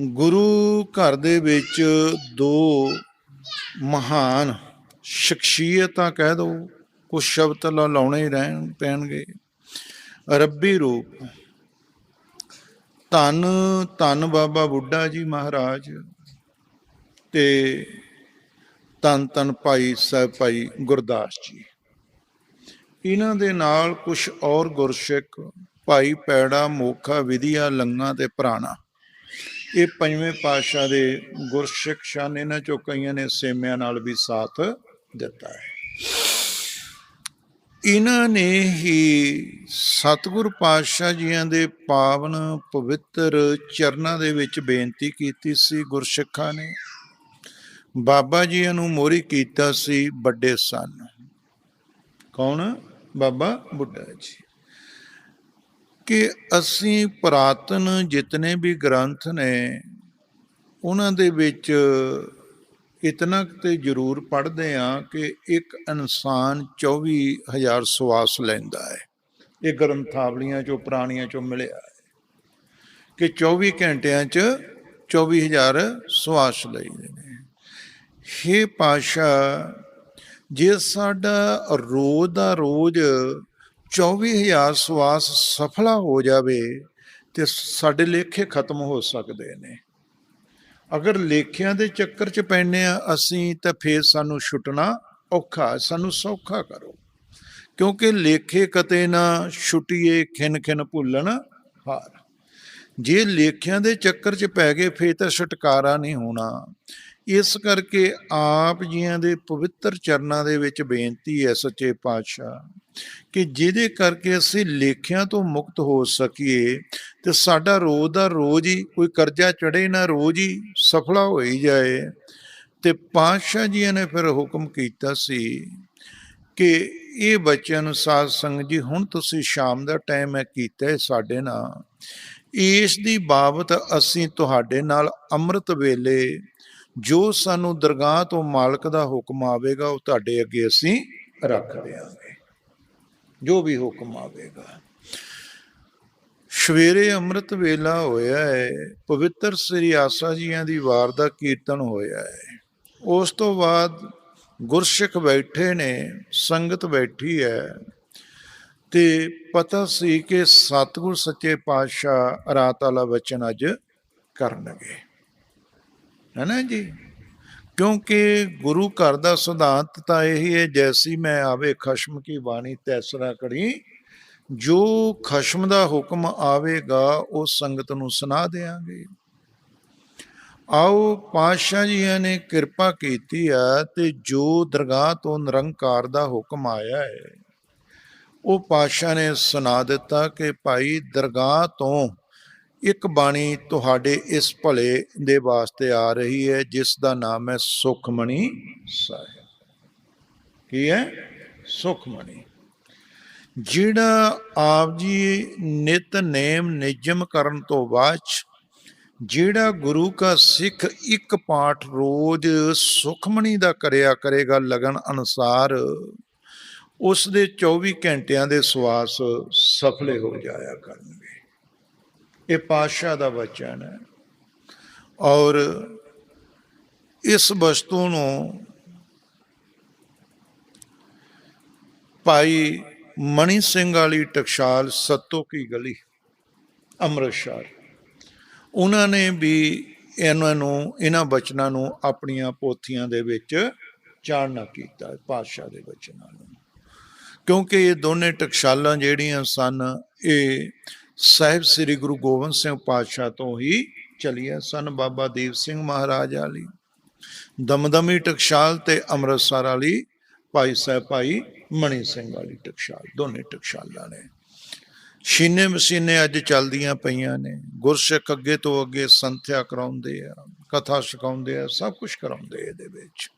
ਗੁਰੂ ਘਰ ਦੇ ਵਿੱਚ ਦੋ ਮਹਾਨ ਸ਼ਖਸੀਅਤਾਂ ਕਹਿ ਦੋ ਕੁਝ ਸ਼ਬਦ ਲਾਉਣੇ ਰਹਿਣ, ਪੈਣਗੇ। ਰੱਬੀ ਰੂਪ। ਧੰਨ ਧੰਨ ਬਾਬਾ ਬੁੱਢਾ ਜੀ ਮਹਾਰਾਜ ਤੇ ਧੰਨ ਧੰਨ ਭਾਈ ਸਾਹਿਬ ਭਾਈ ਗੁਰਦਾਸ ਜੀ। ਇਹਨਾਂ ਦੇ ਨਾਲ ਕੁਝ ਔਰ ਗੁਰਸਿੱਖ, ਭਾਈ ਪੈੜਾ, ਮੋਖਾ, ਵਿਧੀਆ, ਲੰਗਾ ਤੇ ਪ੍ਰਾਣਾ। ਇਹ ਪੰਜਵੇਂ ਪਾਤਸ਼ਾਹ ਦੇ ਗੁਰਸਿੱਖ ਸ਼ਾਨ ਇਹਨਾਂ ਚੋਂ ਕਈਆਂ ਨੇ ਸੇਮਿਆਂ ਨਾਲ ਵੀ ਸਾਥ ਦਿੱਤਾ ਹੈ। ਇਹਨਾਂ ਨੇ ਹੀ ਸਤਿਗੁਰ ਪਾਤਸ਼ਾਹ ਜੀਆਂ ਦੇ ਪਾਵਨ ਪਵਿੱਤਰ ਚਰਨਾਂ ਦੇ ਵਿੱਚ ਬੇਨਤੀ ਕੀਤੀ ਸੀ ਗੁਰਸਿੱਖਾਂ ਨੇ। ਬਾਬਾ ਜੀ ਨੂੰ ਮੋਰੀ ਕੀਤਾ ਸੀ ਵੱਡੇ ਸਨ। ਕੌਣ? ਬਾਬਾ ਬੁੱਢਾ ਜੀ। ਕਿ ਅਸੀਂ ਪ੍ਰਾਤਨ ਜਿਤਨੇ ਵੀ ਗ੍ਰੰਥ ਨੇ, ਉਹਨਾਂ ਦੇ ਵਿੱਚ ਇਤਨਾ ਕੁ ਤੇ ਜ਼ਰੂਰ ਪੜ੍ਹਦੇ ਆ ਕਿ ਇੱਕ ਇਨਸਾਨ 24000 ਸਵਾਸ ਲੈਂਦਾ ਹੈ। ਇਹ ਗ੍ਰੰਥਾਵਲੀਆਂ ਚੋਂ, ਪੁਰਾਣੀਆਂ ਚੋਂ ਮਿਲਿਆ ਹੈ ਕਿ 24 ਘੰਟਿਆਂ 'ਚ 24000 ਸਵਾਸ ਲਈਦੇ ਨੇ। ਹੇ ਪਾਸ਼ਾ ਜੇ ਸਾਡਾ ਰੋਜ਼ ਦਾ ਰੋਜ਼ 24000 ਸਵਾਸ ਸਫਲਾ ਹੋ ਜਾਵੇ ਤੇ ਸਾਡੇ ਲੇਖੇ ਖਤਮ ਹੋ ਸਕਦੇ ਨੇ। ਅਗਰ ਲੇਖਿਆਂ ਦੇ ਚੱਕਰ 'ਚ ਪੈਨੇ ਆ ਅਸੀਂ ਤਾਂ ਫੇਰ ਸਾਨੂੰ ਛੁੱਟਣਾ ਔਖਾ ਸਾਨੂੰ ਸੌਖਾ ਕਰੋ। ਕਿਉਂਕਿ ਲੇਖੇ ਕਤੇ ਨਾ ਛੁੱਟੀਏ ਖਿਨ ਖਿਨ ਭੁੱਲਣ ਹਾਰ। ਜੇ ਲੇਖਿਆਂ ਦੇ ਚੱਕਰ 'ਚ ਪੈ ਗਏ, ਫੇਰ ਤਾਂ ਛੁਟਕਾਰਾ ਨਹੀਂ ਹੋਣਾ। ਇਸ ਕਰਕੇ ਆਪ ਜੀਆਂ ਦੇ ਪਵਿੱਤਰ ਚਰਨਾਂ ਦੇ ਵਿੱਚ ਬੇਨਤੀ ਹੈ, ਸੱਚੇ ਪਾਤਸ਼ਾਹ। ਕਿ ਜਿਹਦੇ ਕਰਕੇ ਅਸੀਂ ਲੇਖਿਆਂ ਤੋਂ ਮੁਕਤ ਹੋ ਸਕੀਏ, ਤੇ ਸਾਡਾ ਰੋਜ਼ ਦਾ ਰੋਜ਼ ਹੀ ਕੋਈ ਕਰਜ਼ਾ ਚੜੇ ਨਾ ਰੋਜ਼ ਹੀ ਸਫਲਾ ਹੋਈ ਜਾਏ। ਤੇ ਪਾਤਸ਼ਾਹ ਜੀ ਨੇ ਫਿਰ ਹੁਕਮ ਕੀਤਾ ਸੀ ਕਿ ਇਹ ਬੱਚਿਆਂ ਨੂੰ ਸਾਧ ਸੰਗਤ ਜੀ, ਹੁਣ ਤੁਸੀਂ ਸ਼ਾਮ ਦਾ ਟਾਈਮ ਹੈ, ਕੀਤਾ ਹੈ ਸਾਡੇ ਨਾਲ। ਇਸ ਦੀ ਬਾਬਤ ਅਸੀਂ ਤੁਹਾਡੇ ਨਾਲ ਅੰਮ੍ਰਿਤ ਵੇਲੇ ਜੋ ਸਾਨੂੰ ਦਰਗਾਹ ਤੋਂ ਮਾਲਕ ਦਾ ਹੁਕਮ ਆਵੇਗਾ, ਉਹ ਤੁਹਾਡੇ ਅੱਗੇ ਅਸੀਂ ਰੱਖਦੇ ਹਾਂ। ਜੋ ਵੀ ਹੁਕਮ ਆਵੇਗਾ। ਸਵੇਰੇ ਅੰਮ੍ਰਿਤ ਵੇਲਾ ਹੋਇਆ ਹੈ, ਪਵਿੱਤਰ ਸ੍ਰੀ ਆਸਾ ਜੀਆਂ ਦੀ ਵਾਰ ਦਾ ਕੀਰਤਨ ਹੋਇਆ ਹੈ। ਉਸ ਤੋਂ ਬਾਅਦ ਗੁਰਸਿੱਖ ਬੈਠੇ ਨੇ, ਸੰਗਤ ਬੈਠੀ ਹੈ ਤੇ ਪਤਾ ਸੀ ਕਿ ਸਤਿਗੁਰ ਸੱਚੇ ਪਾਤਸ਼ਾਹ ਰਾਤ ਵਾਲਾ ਵਚਨ ਅੱਜ ਕਰਨਗੇ। ਹੈ ਨਾ ਜੀ? ਕਿਉਂਕਿ ਗੁਰੂ ਘਰ ਦਾ ਸਿਧਾਂਤ ਤਾਂ ਇਹੀ ਹੈ, ਜੈਸੀ ਮੈਂ ਆਵੇ ਖਸ਼ਮ ਕੀ ਬਾਣੀ, ਤੈਸਰਾ ਕਰੀ ਜੋ ਖਸ਼ਮ ਦਾ ਹੁਕਮ ਆਵੇਗਾ, ਉਹ ਸੰਗਤ ਨੂੰ ਸੁਣਾ ਦੇਾਂਗੇ ਆਓ ਪਾਤਸ਼ਾਹ ਜੀਆਂ ਨੇ ਕਿਰਪਾ ਕੀਤੀ ਆ ਤੇ ਜੋ ਦਰਗਾਹ ਤੋਂ ਨਿਰੰਕਾਰ ਦਾ ਹੁਕਮ ਆਇਆ ਹੈ, ਉਹ ਪਾਤਸ਼ਾਹ ਨੇ ਸੁਣਾ ਦਿੱਤਾ ਕਿ ਭਾਈ ਦਰਗਾਹ ਤੋਂ ਇੱਕ ਬਾਣੀ ਤੁਹਾਡੇ ਇਸ ਭਲੇ ਦੇ ਵਾਸਤੇ ਆ ਰਹੀ ਹੈ, ਜਿਸ ਦਾ ਨਾਮ ਹੈ ਸੁਖਮਣੀ ਸਾਹਿਬ। ਕੀ ਹੈ? ਸੁਖਮਣੀ। ਜਿਹੜਾ ਆਪ ਜੀ ਨਿਤਨੇਮ ਨਿਯਮ ਕਰਨ ਤੋਂ ਬਾਅਦ ਜਿਹੜਾ ਗੁਰੂ ਕਾ ਸਿੱਖ ਇੱਕ ਪਾਠ ਰੋਜ਼ ਸੁਖਮਣੀ ਦਾ ਕਰਿਆ ਕਰੇਗਾ ਲਗਨ ਅਨੁਸਾਰ, ਉਸ ਦੇ 24 ਘੰਟਿਆਂ ਦੇ ਸਵਾਸ ਸਫਲੇ ਹੋ ਜਾਇਆ ਕਰਨਗੇ। ਇਹ ਪਾਤਸ਼ਾਹ ਦਾ ਵਚਨ ਹੈ। ਔਰ ਇਸ ਵਸਤੂ ਨੂੰ ਭਾਈ ਮਣੀ ਸਿੰਘ ਵਾਲੀ ਟਕਸਾਲ ਸੱਤੋ ਕੀ ਗਲੀ? ਅੰਮ੍ਰਿਤਸਰ। ਉਹਨਾਂ ਨੇ ਵੀ ਇਹਨਾਂ ਨੂੰ, ਇਹਨਾਂ ਬਚਨਾਂ ਨੂੰ ਆਪਣੀਆਂ ਪੋਥੀਆਂ ਦੇ ਵਿੱਚ ਚਾੜਨਾ ਕੀਤਾ, ਪਾਤਸ਼ਾਹ ਦੇ ਬਚਨਾਂ ਨੂੰ। ਕਿਉਂਕਿ ਇਹ ਦੋਨੇ ਟਕਸਾਲਾਂ ਜਿਹੜੀਆਂ ਸਨ, ਇਹ ਸਾਹਿਬ ਸ੍ਰੀ ਗੁਰੂ ਗੋਬਿੰਦ ਸਿੰਘ ਪਾਤਸ਼ਾਹ ਤੋਂ ਹੀ ਚਲੀਆਂ ਸਨ ਬਾਬਾ ਦੀਪ ਸਿੰਘ ਮਹਾਰਾਜ ਵਾਲੀ। ਦਮਦਮੀ ਟਕਸਾਲ ਤੇ ਅੰਮ੍ਰਿਤਸਰ ਵਾਲੀ ਭਾਈ ਸਾਹਿਬ ਭਾਈ ਮਣੀ ਸਿੰਘ ਵਾਲੀ ਟਕਸਾਲ, ਦੋਨੇ ਟਕਸਾਲਾਂ ਨੇ। ਛੀਨੇ ਮਸ਼ੀਨੇ ਅੱਜ ਚੱਲਦੀਆਂ ਪਈਆਂ ਨੇ। ਗੁਰਸਿੱਖ ਅੱਗੇ ਤੋਂ ਅੱਗੇ ਸੰਥਿਆ ਕਰਾਉਂਦੇ ਆ, ਕਥਾ ਸਿਖਾਉਂਦੇ ਆ, ਸਭ ਕੁਝ ਕਰਾਉਂਦੇ ਇਹਦੇ ਵਿੱਚ।